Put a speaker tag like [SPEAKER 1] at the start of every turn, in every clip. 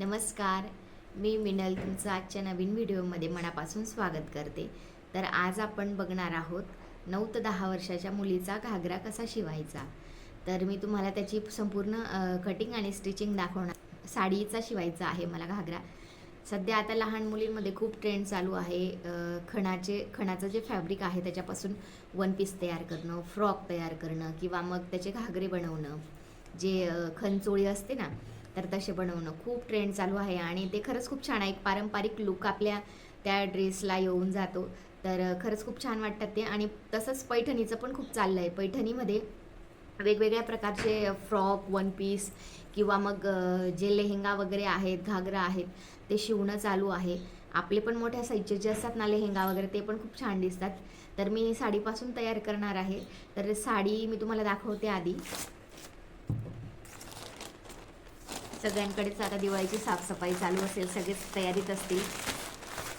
[SPEAKER 1] नमस्कार. मी मिनल तुमचं आजच्या नवीन व्हिडिओमध्ये मनापासून स्वागत करते. तर आज आपण बघणार आहोत नऊ ते दहा वर्षाच्या मुलीचा घागरा कसा शिवायचा? तर मी तुम्हाला त्याची संपूर्ण कटिंग आणि स्टिचिंग दाखवणार. साडीचा शिवायचा आहे मला घागरा. सध्या आता लहान मुलींमध्ये खूप ट्रेंड चालू आहे. खणाचे खणाचं जे फॅब्रिक आहे त्याच्यापासून वन पीस तयार करणं फ्रॉक तयार करणं किंवा मग त्याचे घागरे बनवणं. जे खणचोळी असते ना तर तसे बनवणं खूप ट्रेंड चालू आहे आणि ते खरंच खूप छान आहे. एक पारंपरिक लुक आपल्या त्या ड्रेसला येऊन जातो. तर खरंच खूप छान वाटतात ते. आणि तसंच पैठणीचं पण खूप चाललं आहे पैठणीमध्ये वेगवेगळ्या प्रकारचे फ्रॉक वन पीस किंवा मग जे लेहेंगा वगैरे आहेत घागरा आहेत ते शिवणं चालू आहे. आपले पण मोठ्या साईजचे जे असतात ना लेहेंगा वगैरे ते पण खूप छान दिसतात. तर मी साडीपासून तयार करणार आहे. तर साडी मी तुम्हाला दाखवते आधी. सगळ्यांकडेच आता दिवाळीची साफसफाई चालू असेल सगळेच तयारीत असतील.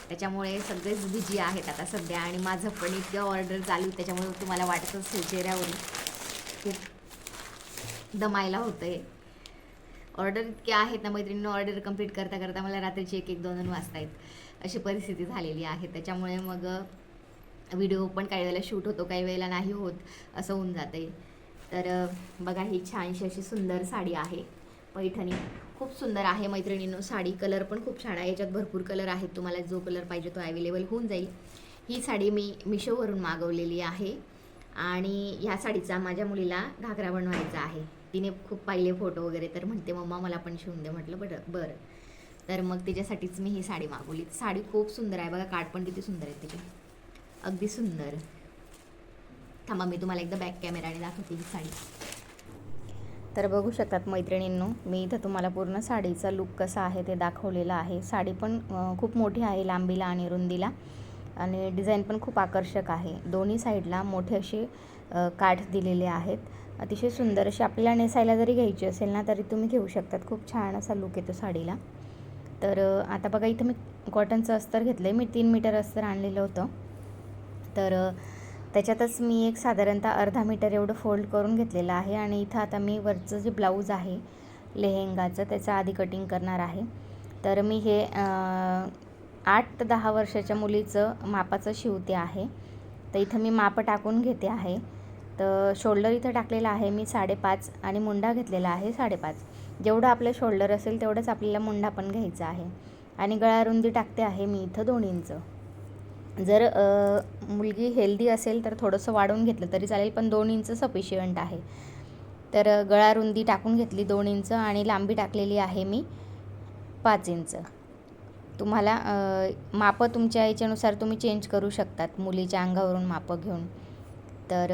[SPEAKER 1] त्याच्यामुळे सगळेच बिझी आहेत आता सध्या आणि माझं पण इतकं ऑर्डर चालू त्याच्यामुळे तुम्हाला वाटत असेल चेहऱ्यावरून खूप दमायला होतं आहे ऑर्डर इतके आहेत ना मैत्रिणीनं ऑर्डर कंप्लीट करता करता मला रात्रीचे एक एक दोन दोन वाजता येत अशी परिस्थिती झालेली आहे. त्याच्यामुळे मग व्हिडिओ पण काही वेळेला शूट होतो काही वेळेला नाही होत असं होऊन जातं आहे तर बघा ही छानशी अशी सुंदर साडी आहे. पैठणी. खूप सुंदर आहे मैत्रिणींनो. साडी कलर पण खूप छान आहे. याच्यात भरपूर कलर आहेत. तुम्हाला जो कलर पाहिजे तो अवेलेबल होऊन जाईल. ही साडी मी मिशोवरून मागवलेली आहे. आणि ह्या साडीचा माझ्या मुलीला घागरा बनवायचा आहे. तिने खूप पाहिले फोटो वगैरे तर म्हणते मम्मा मला पण शिवून दे. म्हटलं बरं बरं. तर मग तिच्यासाठीच मी ही साडी मागवली. साडी खूप सुंदर आहे. बघा काठ पण किती सुंदर आहे तिची. अगदी सुंदर. थांबा मी तुम्हाला एकदा बॅक कॅमेराने दाखवते ही साडी. तर बघू शकतात मैत्रिणींनो मी इथं तुम्हाला पूर्ण साडीचा लुक कसा आहे ते दाखवलेलं आहे. साडी पण खूप मोठी आहे लांबीला आणि रुंदीला आणि डिझाईन पण खूप आकर्षक आहे. दोन्ही साईडला मोठे असे काठ दिलेले आहेत. अतिशय सुंदर अशी आपल्याला नेसायला जरी घ्यायची असेल ना तरी तुम्ही घेऊ शकतात. खूप छान असा लुक येतो साडीला. तर आता बघा इथं मी कॉटनचं अस्तर घेतलं आहे मी तीन मीटर अस्तर आणलेलं होतं. तर त्याच्यातच मी एक साधारणतः अर्धा मीटर एवढं फोल्ड करून घेतलेलं आहे आणि इथं आता मी वरचं जे ब्लाऊज आहे लेहेंगाचं त्याचं आधी कटिंग करणार आहे. तर मी हे आठ ते दहा वर्षाच्या मुलीचं मापाचं शिवते आहे. तर इथं मी माप टाकून घेते आहे. तर शोल्डर इथं टाकलेलं आहे मी साडेपाच आणि मुंडा घेतलेला आहे साडेपाच. जेवढं आपलं शोल्डर असेल तेवढंच आपल्याला मुंडा पण घ्यायचा आहे. आणि गळा रुंदी टाकते आहे मी इथं दोन इंच जर मुलगी हेल्दी असेल तर थोडंसं वाढवून घेतलं तरी चालेल पण दोन इंच सफिशियंट आहे. तर गळा रुंदी टाकून घेतली दोन इंच आणि लांबी टाकलेली आहे मी पाच इंच. तुम्हाला मापं तुमच्या याच्यानुसार तुम्ही चेंज करू शकतात मुलीच्या अंगावरून मापं घेऊन. तर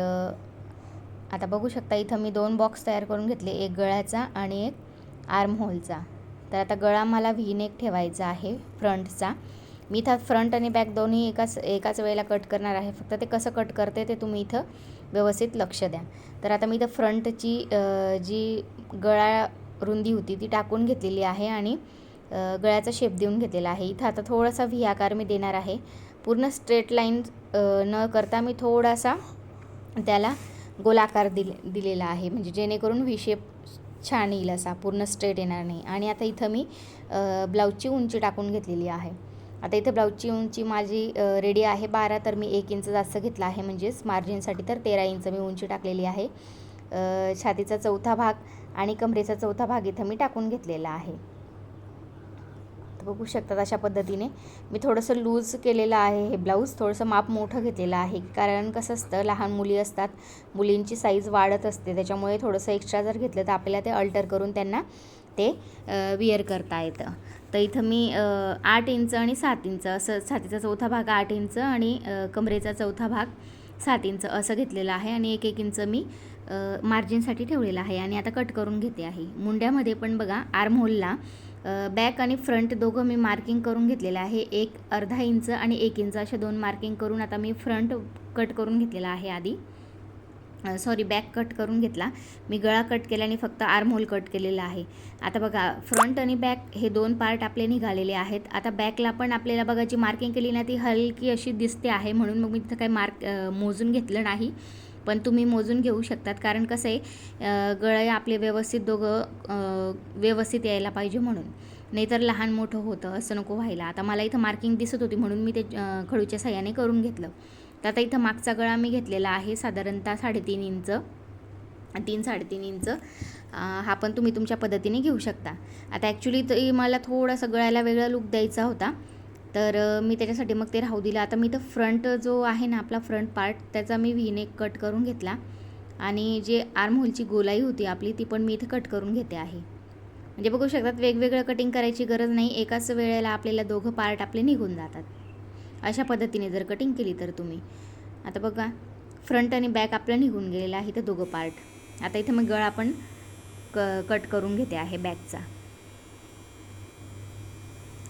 [SPEAKER 1] आता बघू शकता इथं मी दोन बॉक्स तयार करून घेतले एक गळ्याचा आणि एक आर्म होलचा तर आता गळा मला व्ही नेक ठेवायचा आहे फ्रंटचा मी इथं फ्रंट आणि बॅक दोन्ही एकाच एकाच वेळेला कट करणार आहे. फक्त ते कसं कट करते ते तुम्ही इथं व्यवस्थित लक्ष द्या. तर आता मी इथं फ्रंटची जी गळा रुंदी होती ती टाकून घेतलेली आहे आणि गळ्याचा शेप देऊन घेतलेला आहे. इथं आता थोडासा व्ही आकार मी देणार आहे. पूर्ण स्ट्रेट लाईन न करता मी थोडासा त्याला गोलाकार दिले दिलेला आहे. म्हणजे जेणेकरून व्ही शेप छान येईल असा. पूर्ण स्ट्रेट येणार नाही. आणि आता इथं मी ब्लाऊजची उंची टाकून घेतलेली आहे. आता इथं ब्लाऊजची उंची माझी रेडी आहे बारा तर मी एक इंच जास्त घेतला आहे म्हणजेच मार्जिनसाठी तर तेरा इंच मी उंची टाकलेली आहे. छातीचा चौथा भाग आणि कमरेचा चौथा भाग इथं मी टाकून घेतलेला आहे. तर बघू शकतात अशा पद्धतीने मी थोडंसं लूज केलेलं आहे हे ब्लाऊज थोडंसं माप मोठं घेतलेलं आहे कारण कसं असतं लहान मुली असतात मुलींची साईज वाढत असते त्याच्यामुळे थोडंसं एक्स्ट्रा जर घेतलं तर आपल्याला ते अल्टर करून त्यांना ते विअर करता येतं. तर इथं मी आठ इंच आणि सात इंच असं छातीचा चौथा भाग आठ इंच आणि कमरेचा चौथा भाग सात इंच असं घेतलेलं आहे आणि एक एक इंच मी मार्जिनसाठी ठेवलेलं आहे आणि आता कट करून घेते आहे. मुंड्यामध्ये पण बघा आर्म होलला बॅक आणि फ्रंट दोघं मी मार्किंग करून घेतलेलं आहे. एक अर्धा इंच आणि एक इंच असे दोन मार्किंग करून आता मी फ्रंट कट करून घेतलेला आहे आधी. सॉरी बॅक कट करून घेतला. मी गळा कट केला आणि फक्त आर्महोल कट केलेला आहे. आता बघा फ्रंट आणि बॅक हे दोन पार्ट आपले निघालेले आहेत. आता बॅकला पण आपल्याला बघा जी मार्किंग केली ना ती हलकी अशी दिसते आहे. म्हणून मग मी तिथं काही मार्क मोजून घेतलं नाही. पण तुम्ही मोजून घेऊ शकतात. कारण कसं आहे गळे आपले व्यवस्थित दोघं व्यवस्थित यायला पाहिजे म्हणून. नाहीतर लहान मोठं होतं असं नको व्हायला. आता मला इथं मार्किंग दिसत होती म्हणून मी ते खडूच्या साह्याने करून घेतलं. तर आता इथं मागचा गळा मी घेतलेला आहे साधारणतः साडेतीन इंच तीन साडेतीन इंच. हा पण तुम्ही तुमच्या पद्धतीने घेऊ शकता. आता ॲक्च्युली तरी मला थोडासा गळ्याला वेगळा लुक द्यायचा होता. तर मी त्याच्यासाठी मग ते राहू दिलं. आता मी तर फ्रंट जो आहे ना आपला फ्रंट पार्ट त्याचा मी व्हीने कट करून घेतला. आणि जे आर्महोलची गोलाई होती आपली ती पण मी इथं कट करून घेते आहे. म्हणजे बघू शकतात वेगवेगळं कटिंग करायची गरज नाही. एकाच वेळेला आपल्याला दोघं पार्ट आपले निघून जातात. अशा पद्धतीने जर कटिंग केली तर तुम्ही. आता बघा फ्रंट आणि बॅक आपलं निघून गेलेलं आहे तर दोघं पार्ट आता इथं मग गळा पण क कट करून घेते आहे बॅकचा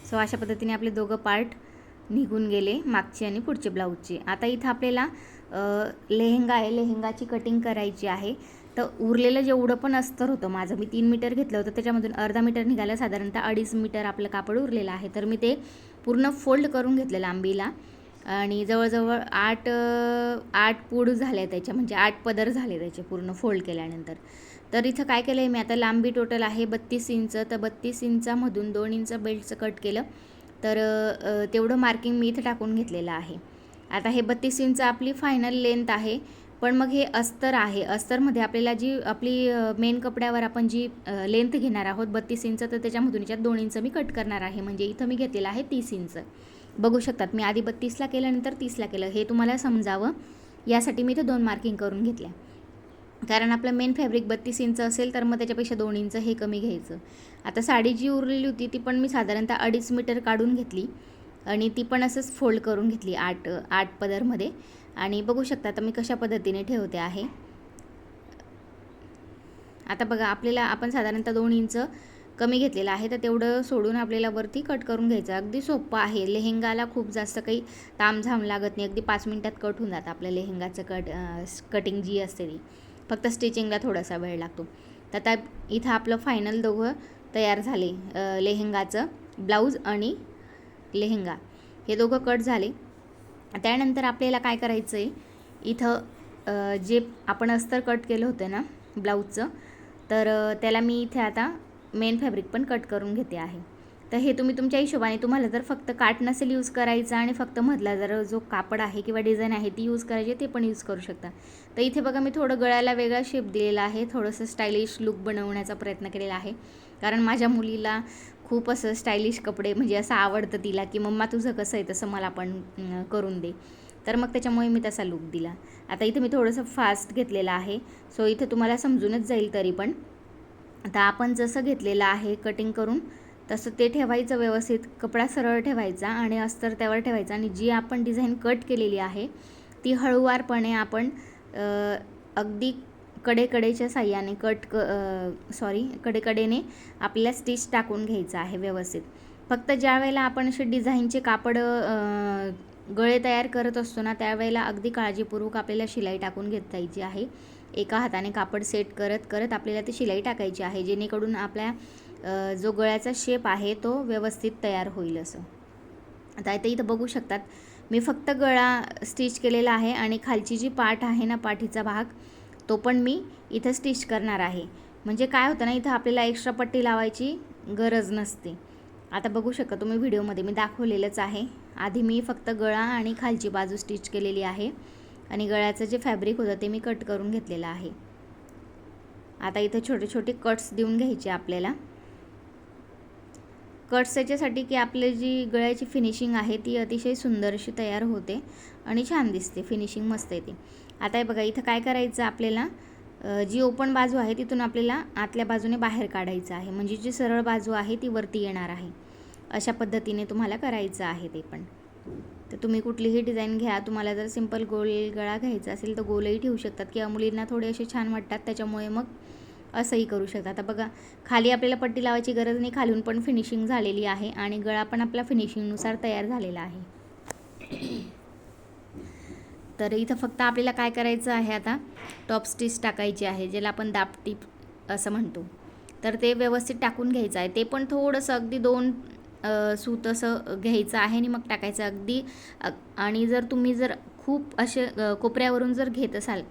[SPEAKER 1] सो अशा पद्धतीने आपले दोघं पार्ट निघून गेले मागचे आणि पुढचे ब्लाऊजचे आता इथं आपल्याला लेहंगा आहे लेहेंगाची कटिंग करायची आहे. तर उरलेलं जेवढं पण अस्तर होतं माझं मी तीन मीटर घेतलं होतं त्याच्यामधून अर्धा मीटर निघालं. साधारणतः अडीच मीटर आपलं कापड उरलेलं आहे. तर मी ते पूर्ण फोल्ड करून घेतलं लांबीला आणि जवळजवळ आठ आठ पूड झाले त्याच्या म्हणजे आठ पदर झाले त्याचे पूर्ण फोल्ड केल्यानंतर. तर इथं काय केलं आहे मी आता लांबी टोटल आहे बत्तीस इंच तर बत्तीस इंचामधून दोन इंच बेल्टचं कट केलं. तर तेवढं मार्किंग मी इथं टाकून घेतलेलं आहे. आता हे बत्तीस इंच आपली फायनल लेंथ आहे. पण मग हे अस्तर आहे. अस्तरमध्ये आपल्याला जी आपली मेन कपड्यावर आपण जी लेंथ घेणार आहोत बत्तीस इंच तर त्याच्यामधून याच्यात दोन इंच मी कट करणार आहे. म्हणजे इथं मी घेतलेलं आहे तीस इंच. बघू शकतात मी आधी बत्तीसला केलं नंतर तीसला केलं. हे तुम्हाला समजावं. यासाठी मी इथं दोन मार्किंग करून घेतल्या. कारण आपलं मेन फॅब्रिक बत्तीस इंच असेल तर मग त्याच्यापेक्षा दोन इंच हे कमी घ्यायचं. आता साडी जी उरलेली होती ती पण मी साधारणतः अडीच मीटर काढून घेतली. आणि ती पण असंच फोल्ड करून घेतली आठ आठ पदरमध्ये. आणि बघू शकता आता मी कशा पद्धतीने ठेवते आहे. आता बघा आपल्याला आपण साधारणतः दोन इंच कमी घेतलेलं आहे तर तेवढं सोडून आपल्याला वरती कट करून घ्यायचं. अगदी सोपं आहे. लेहेंगाला खूप जास्त काही तामझाम लागत नाही. अगदी पाच मिनटात कट होऊन जातं आपल्या लेहेंगाचं कट कटिंग जी असते ती. फक्त स्टिचिंगला थोडासा वेळ लागतो. तर आता इथं आपलं फायनल दोघं तयार झाले लेहेंगाचं ब्लाऊज आणि लेहेंगा. हे दोघं कट झाले. त्यानंतर आपल्याला काय करायचं आहे इथं जे आपण अस्तर कट केलं होतं ना ब्लाऊजचं तर त्याला मी इथे आता मेन फॅब्रिक पण कट करून घेते आहे. तर हे तुम्ही तुमच्या हिशोबाने तुम्हाला जर फक्त काट नसेल यूज करायचं आणि फक्त मधला जर जो कापड आहे किंवा डिझाईन आहे ती यूज करायची ते पण यूज करू शकता. तर इथे बघा मी थोडं गळ्याला वेगळा शेप दिलेला आहे थोडंसं स्टायलिश लुक बनवण्याचा प्रयत्न केलेला आहे. कारण माझ्या मुलीला खूप असं स्टायलिश कपडे म्हणजे असं आवडतं तिला की मम्मा तुझं कसं आहे तसं मला पण करून दे. तर मग त्याच्यामुळे मी तसा लुक दिला. आता इथं मी थोडंसं फास्ट घेतलेलं आहे. सो इथं तुम्हाला समजूनच जाईल तरी पण. आता आपण जसं घेतलेलं आहे कटिंग करून तसं ते ठेवायचं व्यवस्थित. कपडा सरळ ठेवायचा आणि अस्तर त्यावर ठेवायचा आणि जी आपण डिझाईन कट केलेली आहे ती हळूवारपणे आपण अगदी कडेकडेच्या साह्याने कट क सॉरी कडेकडेने आपल्याला स्टिच टाकून घ्यायचं आहे व्यवस्थित. फक्त ज्या वेळेला आपण असे डिझाईनचे कापड गळे तयार करत असतो ना त्यावेळेला अगदी काळजीपूर्वक आपल्याला शिलाई टाकून घेतायची आहे. एका हाताने कापड सेट करत करत आपल्याला ती शिलाई टाकायची आहे जेणेकरून आपल्या जो गळ्याचा शेप आहे तो व्यवस्थित तयार होईल असं. आता इथं इथं बघू शकतात मी फक्त गळा स्टिच केलेला आहे आणि खालची जी पाठ आहे ना पाठीचा भाग तो पण मी इथं स्टिच करणार आहे. म्हणजे काय होतं ना इथं आपल्याला एक्स्ट्रा पट्टी लावायची गरज नसते. आता बघू शकता तुम्ही व्हिडिओमध्ये मी दाखवलेलंच आहे. आधी मी फक्त गळा आणि खालची बाजू स्टिच केलेली आहे. आणि गळ्याचं जे फॅब्रिक होतं ते मी कट करून घेतलेलं आहे. आता इथं छोटे छोटे कट्स देऊन घ्यायचे आपल्याला. कट्स याच्यासाठी की आपली जी गळ्याची फिनिशिंग आहे ती अतिशय सुंदर अशी तयार होते आणि छान दिसते. फिनिशिंग मस्त येते. आता हे बघा इथं काय करायचं आपल्याला? जी ओपन बाजू आहे तिथून आपल्याला आतल्या बाजूने बाहेर काढायचं आहे. म्हणजे जी सरळ बाजू आहे ती वरती येणार आहे. अशा पद्धतीने तुम्हाला करायचं आहे ते पण. तर तुम्ही कुठलीही डिझाईन घ्या. तुम्हाला जर सिंपल गोल गळा घ्यायचा असेल तर गोलही ठेवू शकतात. किंवा मुलींना थोडे असे छान वाटतात त्याच्यामुळे मग असंही करू शकता आता बघा खाली आपल्याला पट्टी लावायची गरज नाही. खालून पण फिनिशिंग झालेली आहे आणि गळा पण आपला फिनिशिंगनुसार तयार झालेला आहे. तर इथं फक्त आपल्याला काय करायचं आहे आता? टॉप स्टिच टाकायची आहे ज्याला आपण दापटीप असं म्हणतो. तर ते व्यवस्थित टाकून घ्यायचं आहे. ते पण थोडंसं अगदी दोन सूत असं घ्यायचं आहे आणि मग टाकायचं अगदी. आणि जर तुम्ही जर खूप असे कोपऱ्यावरून जर घेत असाल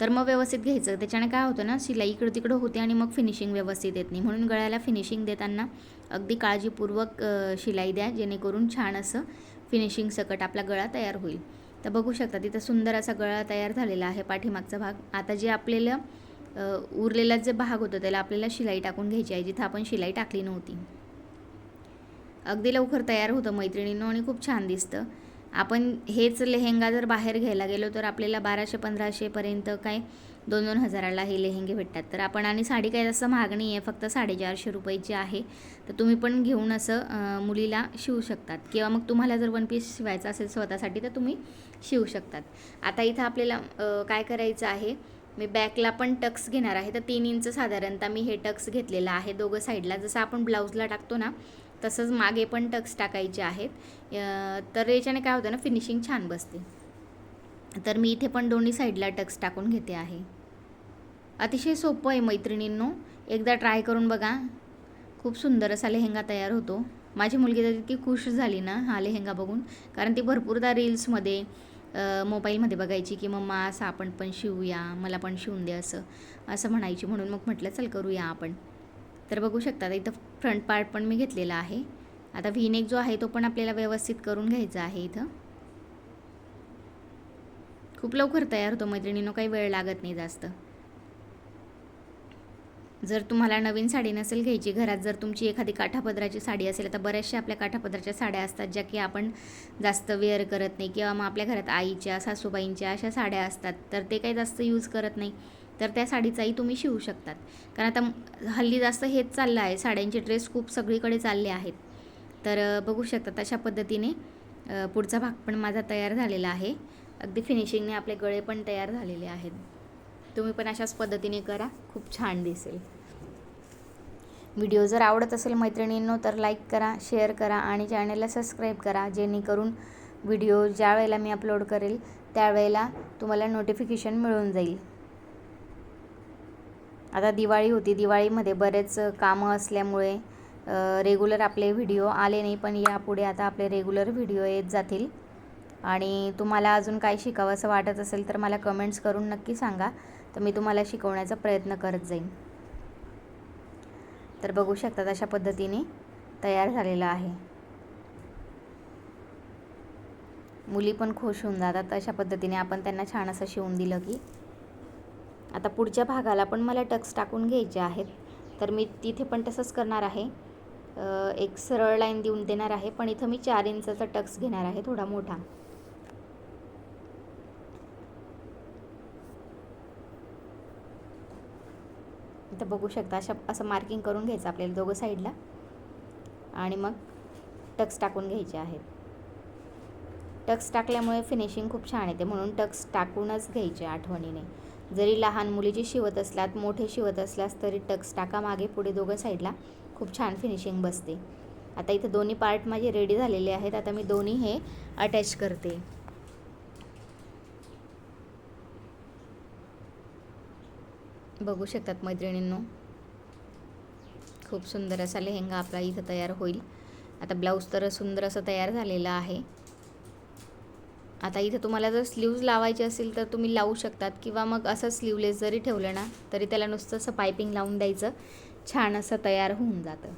[SPEAKER 2] तर मग व्यवस्थित घ्यायचं. त्याच्याने काय होतं ना शिलाई इकडं तिकडं होते आणि मग फिनिशिंग व्यवस्थित येत नाही. म्हणून गळ्याला फिनिशिंग देताना अगदी काळजीपूर्वक शिलाई द्या जेणेकरून छान असं फिनिशिंग सकट आपला गळा तयार होईल. तर बघू शकता तिथं सुंदर असा गळा तयार झालेला आहे पाठीमागचा भाग. आता जे आपल्याला उरलेला जे भाग होतं त्याला आपल्याला शिलाई टाकून घ्यायची आहे जिथं आपण शिलाई टाकली नव्हती. अगदी लवकर तयार होतं मैत्रिणींनो आणि खूप छान दिसतं. आपण हेच लेहेंगा जर बाहेर घ्यायला गेलो तर आपल्याला बाराशे पंधराशेपर्यंत काय दोन दोन हजाराला हे लेहेंगे भेटतात. तर आपण आणि साडी काही जास्त महाग नाही आहे फक्त साडेचारशे रुपयाची आहे. तर तुम्ही पण घेऊन असं मुलीला शिवू शकतात. किंवा मग तुम्हाला जर वन पीस शिवायचा असेल स्वतःसाठी तर तुम्ही शिवू शकतात. आता इथं आपल्याला काय करायचं आहे? मी बॅकला पण टक्स घेणार आहे. तर तीन इंच साधारणतः मी हे टक्स घेतलेलं आहे दोघं साईडला. जसं आपण ब्लाऊजला टाकतो ना तसंच मागे पण टक्स टाकायचे आहेत. तर याच्याने काय होतं ना फिनिशिंग छान बसते. तर मी इथे पण दोन्ही साईडला टक्स टाकून घेते आहे. अतिशय सोपं आहे मैत्रिणींनो. एकदा ट्राय करून बघा. खूप सुंदर असा लेहेंगा तयार होतो. माझी मुलगी तर इतकी खुश झाली ना हा लेहेंगा बघून. कारण ती भरपूरदा रील्समध्ये मोबाईलमध्ये बघायची की मम्मा असं आपण पण शिवूया मला पण शिवून दे असं. असं म्हणायची. म्हणून मग म्हटलं चल करूया आपण. तर बघू शकता इथं फ्रंट पार्ट पण मी घेतलेला आहे. आता व्हीनेक जो आहे तो पण आपल्याला व्यवस्थित करून घ्यायचा आहे इथं. खूप लवकर तयार होतो मैत्रिणीनं काही वेळ लागत नाही जास्त. जर तुम्हाला नवीन साडी नसेल घ्यायची घरात जर तुमची एखादी काठापदराची साडी असेल तर बऱ्याचशा आपल्या काठापदराच्या साड्या असतात ज्या की आपण जास्त वेअर करत नाही किंवा मग आपल्या घरात आईच्या सासूबाईंच्या अशा साड्या असतात तर ते काही जास्त यूज करत नाही. तर त्या साडीचाही तुम्ही शिवू शकतात. कारण आता हल्ली जास्त हेच चाललं आहे साड्यांचे ड्रेस खूप सगळीकडे चालले आहेत. तर बघू शकतात अशा पद्धतीने पुढचा भाग पण माझा तयार झालेला आहे. अगदी फिनिशिंगने आपले गळे पण तयार झालेले आहेत. तुम्ही पण अशाच पद्धतीने करा. खूप छान दिसेल. व्हिडिओ जर आवडत असेल मैत्रिणींनो तर लाईक करा शेअर करा आणि चॅनलला सबस्क्राईब करा. जेणेकरून व्हिडिओ ज्या वेळेला मी अपलोड करेल त्यावेळेला तुम्हाला नोटिफिकेशन मिळून जाईल. आता दिवाळी होती. दिवाळीमध्ये बरेच कामं असल्यामुळे रेग्युलर आपले व्हिडिओ आले नाही पण यापुढे आता आपले रेग्युलर व्हिडिओ येत जातील. आणि तुम्हाला अजून काय शिकावं असं वाटत असेल तर मला कमेंट्स करून नक्की सांगा. तर मी तुम्हाला शिकवण्याचा प्रयत्न करत जाईन. तर बघू शकतात अशा पद्धतीने तयार झालेला आहे. मुली पण खुश होऊन जातात अशा पद्धतीने. आपण त्यांना छान असं शिवून दिलं की. आता पुढच्या भागाला पण मला टक्स टाकून घ्यायचे आहेत. तर मी तिथे पण तसंच करणार आहे. एक सरळ लाईन देऊन देणार आहे. पण इथं मी चार इंचाचा टक्स घेणार आहे थोडा मोठा. इथं बघू शकता अशा असं मार्किंग करून घ्यायचं आपल्याला दोघं साईडला आणि मग टक्स टाकून घ्यायचे आहेत. टक्स टाकल्यामुळे फिनिशिंग खूप छान येते. म्हणून टक्स टाकूनच घ्यायचे आठवणीने. जरी लहान मुलीची शिवत असलात मोठे शिवत असल्यास तरी टक्स टाका मागे पुढे दोघं साईडला खूप छान फिनिशिंग बसते. आता इथं दोन्ही पार्ट माझे रेडी झालेले आहेत. आता मी दोन्ही हे अटॅच करते. बघू शकतात मैत्रिणींनो. खूप सुंदर असा लेहेंगा आपला इथं तयार होईल. आता ब्लाऊज तर सुंदर असं तयार झालेलं आहे. आता इथं तुम्हाला जर स्लीव्ज लावायचे असेल तर तुम्ही लावू शकतात किंवा मग असं स्लीवलेस जरी ठेवलं ना तरी त्याला नुसतं असं पायपिंग लावून द्यायचं. छान असं तयार होऊन जातं.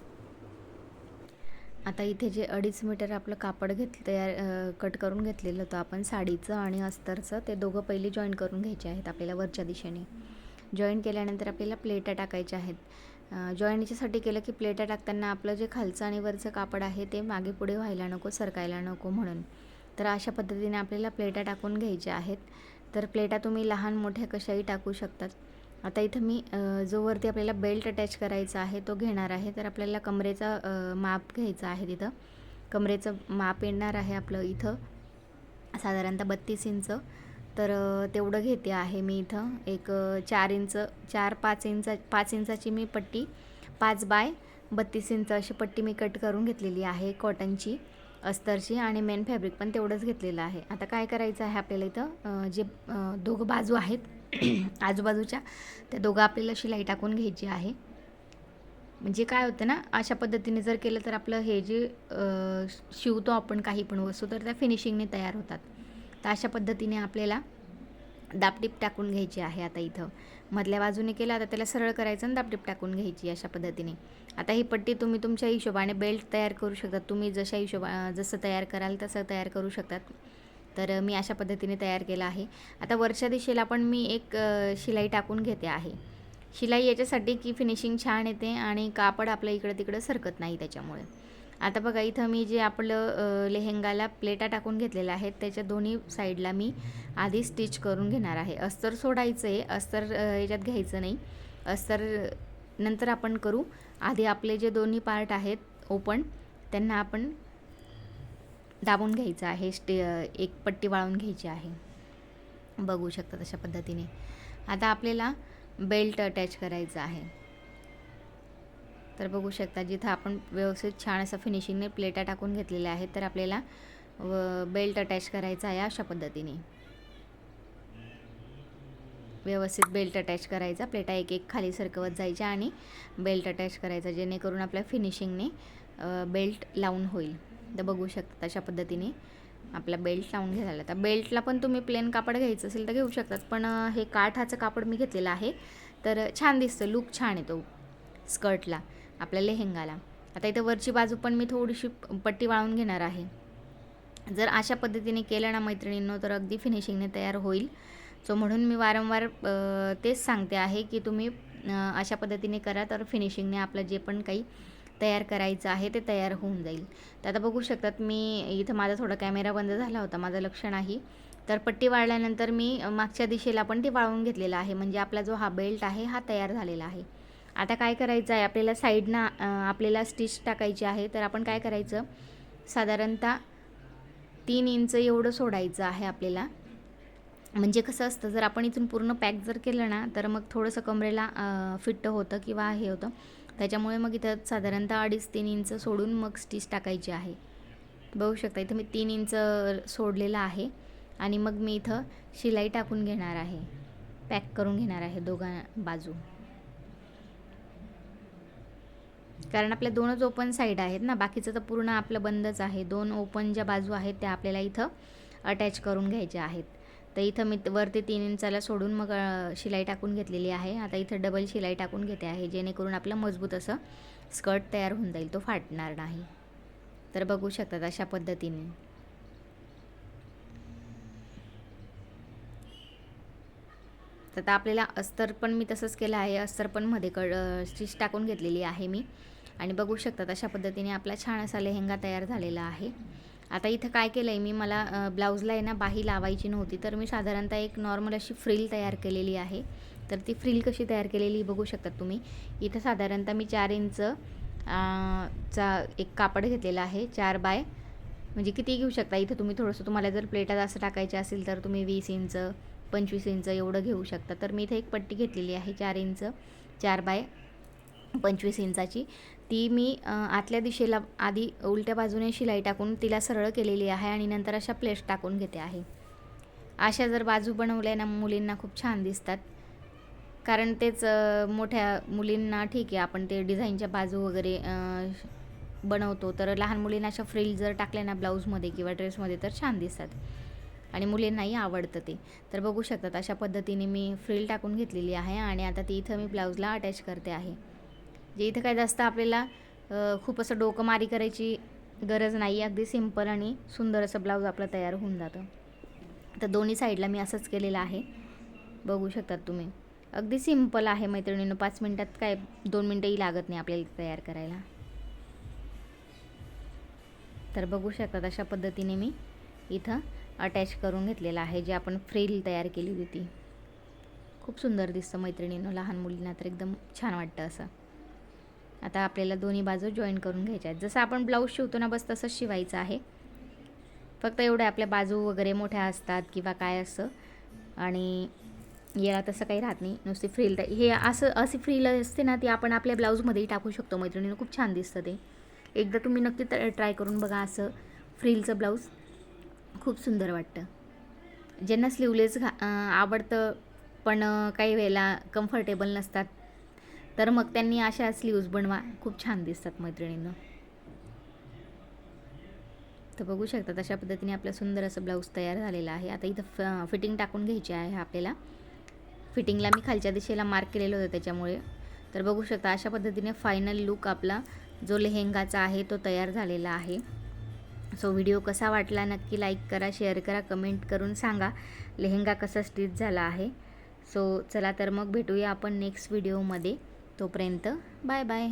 [SPEAKER 2] आता इथे जे अडीच मीटर आपलं कापड घेत तयार कट करून घेतलेलं होतं आपण साडीचं आणि अस्तरचं. ते दोघं पहिले जॉईन करून घ्यायचे आहेत आपल्याला वरच्या दिशेने. जॉईन केल्यानंतर आपल्याला प्लेटा टाकायच्या आहेत. जॉईन याच्यासाठी केलं की प्लेटा टाकताना आपलं जे खालचं आणि वरचं कापड आहे ते मागे पुढे व्हायला नको सरकायला नको म्हणून. तर अशा पद्धतीने आपल्याला प्लेटा टाकून घ्यायच्या आहेत. तर प्लेटा तुम्ही लहान मोठ्या कशाही टाकू शकतात. आता इथं मी जो वरती आपल्याला बेल्ट अटॅच करायचा आहे तो घेणार आहे. तर आपल्याला कमरेचा माप घ्यायचा आहे तिथं. कमरेचं माप येणार आहे आपलं इथं. साधारणतः बत्तीस इंच. तर तेवढं घेते आहे मी इथं. एक चार इंच चार पाच इंच पाच इंचाची मी पट्टी पाच बाय बत्तीस इंच अशी पट्टी मी कट करून घेतलेली आहे कॉटनची अस्तरची आणि मेन फॅब्रिक पण तेवढंच घेतलेलं आहे. आता काय करायचं आहे आपल्याला इथं? जे दोघं बाजू आहेत आजूबाजूच्या त्या दोघं आपल्याला शिलाई टाकून घ्यायची आहे. म्हणजे काय होतं ना अशा पद्धतीने जर केलं तर आपलं हे जे शिवतो आपण काही पण वस्तू तर त्या फिनिशिंगने तयार होतात. तर अशा पद्धतीने आपल्याला दापटीप टाकून घ्यायची आहे आता इथं. मधल्या बाजूने केलं आता त्याला सरळ करायचं आणि दापटीप टाकून घ्यायची अशा पद्धतीने. आता ही पट्टी तुम्ही तुमच्या हिशोबाने बेल्ट तयार करू शकतात तुम्ही जशा हिशोबा जसं तयार कराल तसं तयार करू शकतात. तर मी अशा पद्धतीने तयार केलं आहे. आता वरच्या दिशेला पण मी एक शिलाई टाकून घेते आहे. शिलाई याच्यासाठी की फिनिशिंग छान येते आणि कापड आपलं इकडं तिकडं सरकत नाही त्याच्यामुळे. आता बघा इथं मी जे आपलं लेहेंगाला प्लेटा टाकून घेतलेल्या आहेत त्याच्या दोन्ही साईडला मी आधी स्टिच करून घेणार आहे. अस्तर सोडायचं आहे अस्तर याच्यात घ्यायचं नाही. अस्तर नंतर आपण करू. आधी आपले जे दोन्ही पार्ट आहेत ओपन त्यांना आपण दाबून घ्यायचं आहे स्टे एक पट्टी वाळून घ्यायची आहे. बघू शकता तशा पद्धतीने. आता आपल्याला बेल्ट अटॅच करायचं आहे. तर बघू शकता जिथं आपण व्यवस्थित छान असं फिनिशिंगने प्लेटा टाकून घेतलेल्या आहेत तर आपल्याला व बेल्ट अटॅच करायचा आहे अशा पद्धतीने. व्यवस्थित बेल्ट अटॅच करायचा प्लेटा एक एक खाली सरकवत जायच्या आणि बेल्ट अटॅच करायचा जेणेकरून आपल्या फिनिशिंगने बेल्ट लावून होईल. तर बघू शकता अशा पद्धतीने आपला बेल्ट लावून घ्यायला आता बेल्टला पण तुम्ही प्लेन कापड घ्यायचं असेल तर घेऊ शकतात पण हे काठाचं कापड मी घेतलेलं आहे. तर छान दिसतं लुक छान येतो स्कर्टला आपल्या लेहेंगाला. आता इथं वरची बाजू पण मी थोडीशी पट्टी वाळून घेणार आहे. जर अशा पद्धतीने केलं ना मैत्रिणींनो तर अगदी फिनिशिंगने तयार होईल. सो म्हणून मी वारंवार तेच सांगते आहे की तुम्ही अशा पद्धतीने करा तर फिनिशिंगने आपलं जे पण काही तयार करायचं आहे ते तयार होऊन जाईल. तर आता बघू शकतात मी इथं माझा थोडा कॅमेरा बंद झाला होता माझं लक्ष नाही. तर पट्टी वाळल्यानंतर मी मागच्या दिशेला पण ती वाळवून घेतलेलं आहे. म्हणजे आपला जो हा बेल्ट आहे हा तयार झालेला आहे. आता काय करायचं आहे? आपल्याला साईडना आपल्याला स्टिच टाकायची आहे. तर आपण काय करायचं? साधारणतः तीन इंच एवढं सोडायचं आहे आपल्याला. म्हणजे कसं असतं जर आपण इथून पूर्ण पॅक जर केलं ना तर मग थोडंसं कमरेला फिट्ट होतं किंवा हे होतं. त्याच्यामुळे मग इथं साधारणतः अडीच तीन इंच सोडून मग स्टिच टाकायची आहे. बघू शकता इथं मी तीन इंच सोडलेलं आहे. आणि मग मी इथं शिलाई टाकून घेणार आहे. पॅक करून घेणार आहे दोघा बाजू. कारण आपल्या दोनच ओपन साईड आहेत ना. बाकीचं तर पूर्ण आपलं बंदच आहे. दोन ओपन ज्या बाजू आहेत त्या आपल्याला इथं अटॅच करून घ्यायच्या आहेत. तर इथं मी वरती तीन इंचाला सोडून मग शिलाई टाकून घेतलेली आहे. आता इथं डबल शिलाई टाकून घेते आहे जेणेकरून आपलं मजबूत असं स्कर्ट तयार होऊन जाईल. तो फाटणार नाही. तर बघू शकतात अशा पद्धतीने. तर आता आपल्याला अस्तर पण मी तसंच केलं आहे. अस्तर पण मध्ये कड स्टिच टाकून घेतलेली आहे मी. आणि बघू शकतात अशा पद्धतीने आपला छान असा लेहेंगा तयार झालेला आहे. आता इथं काय केलं आहे मी मला ब्लाऊजला आहे ना बाही लावायची नव्हती. तर मी साधारणतः एक नॉर्मल अशी फ्रिल तयार केलेली आहे. तर ती फ्रिल कशी तयार केलेली बघू शकतात तुम्ही. इथं साधारणतः मी चार इंच चा एक कापड घेतलेला आहे. चार बाय म्हणजे किती घेऊ शकता? इथं तुम्ही थोडंसं तुम्हाला जर प्लेटा जास्त टाकायच्या असेल तर तुम्ही वीस इंच पंचवीस इंच एवढं घेऊ शकता. तर मी इथे एक पट्टी घेतलेली आहे चार इंच चार बाय पंचवीस इंचाची. ती मी आतल्या दिशेला आधी उलट्या बाजूने शिलाई टाकून तिला सरळ केलेली आहे आणि नंतर अशा प्लेट्स टाकून घेते आहे. अशा जर बाजू बनवल्या ना मुलींना खूप छान दिसतात. कारण तेच मोठ्या मुलींना ठीक आहे आपण ते डिझाईनच्या बाजू वगैरे बनवतो. तर लहान मुलींना अशा फ्रिल जर टाकल्या ना ब्लाऊजमध्ये किंवा ड्रेसमध्ये तर छान दिसतात. आणि मुलींनाही आवडतं ते. तर बघू शकतात अशा पद्धतीने मी फ्रिल टाकून घेतलेली आहे आणि आता ती इथं मी ब्लाऊजला अटॅच करते आहे. जे इथं काय जास्त आपल्याला खूप असं डोकंमारी करायची गरज नाही अगदी सिंपल आणि सुंदर असं ब्लाऊज आपलं तयार होऊन जातं. तर दोन्ही साईडला मी असंच केलेलं आहे. बघू शकतात तुम्ही. अगदी सिंपल आहे मैत्रिणीनं पाच मिनटात काय दोन मिनटंही लागत नाही आपल्याला इथं तयार करायला. तर बघू शकतात अशा पद्धतीने मी इथं अटॅच करून घेतलेलं आहे जे आपण फ्रेल तयार केली होती खूप सुंदर दिसतं मैत्रिणीनं लहान मुलींना तर एकदम छान वाटतं असं. आता आपल्याला दोन्ही बाजू जॉईन करून घ्यायच्या आहेत. जसं आपण ब्लाऊज शिवतो ना बस तसंच शिवायचं आहे. फक्त एवढे आपल्या बाजू वगैरे मोठ्या असतात किंवा काय असं. आणि याला तसं काही राहत नाही नुसती फ्रील तर हे असं अशी फ्रील असते ना ती आपण आपल्या ब्लाऊजमध्येही टाकू शकतो मैत्रिणीनं खूप छान दिसतं ते. एकदा तुम्ही नक्की ट्राय करून बघा असं फ्रीलचं ब्लाऊज. खूप सुंदर वाटतं. ज्यांना स्लीवलेस घा आवडतं पण काही वेळेला कम्फर्टेबल नसतात तर मग त्यांनी अशा स्लीव्ज बनवा. खूप छान दिसतात मैत्रिणींना. तर बघू शकता तशा पद्धतीने आपलं सुंदर असं ब्लाऊज तयार झालेला आहे. आता इथं फ फिटिंग टाकून घ्यायची आहे आपल्याला. फिटिंगला मी खालच्या दिशेला मार्क केलेलं होतं त्याच्यामुळे. तर बघू शकता अशा पद्धतीने फायनल लुक आपला जो लेहेंगाचा आहे तो तयार झालेला आहे. सो व्हिडिओ कसा वाटला नक्की लाईक करा शेअर करा कमेंट करून सांगा. लेहेंगा कसा स्टिच झाला आहे. सो चला तर मग भेटूया आपण नेक्स्ट व्हिडिओमध्ये तोपर्यंत बाय बाय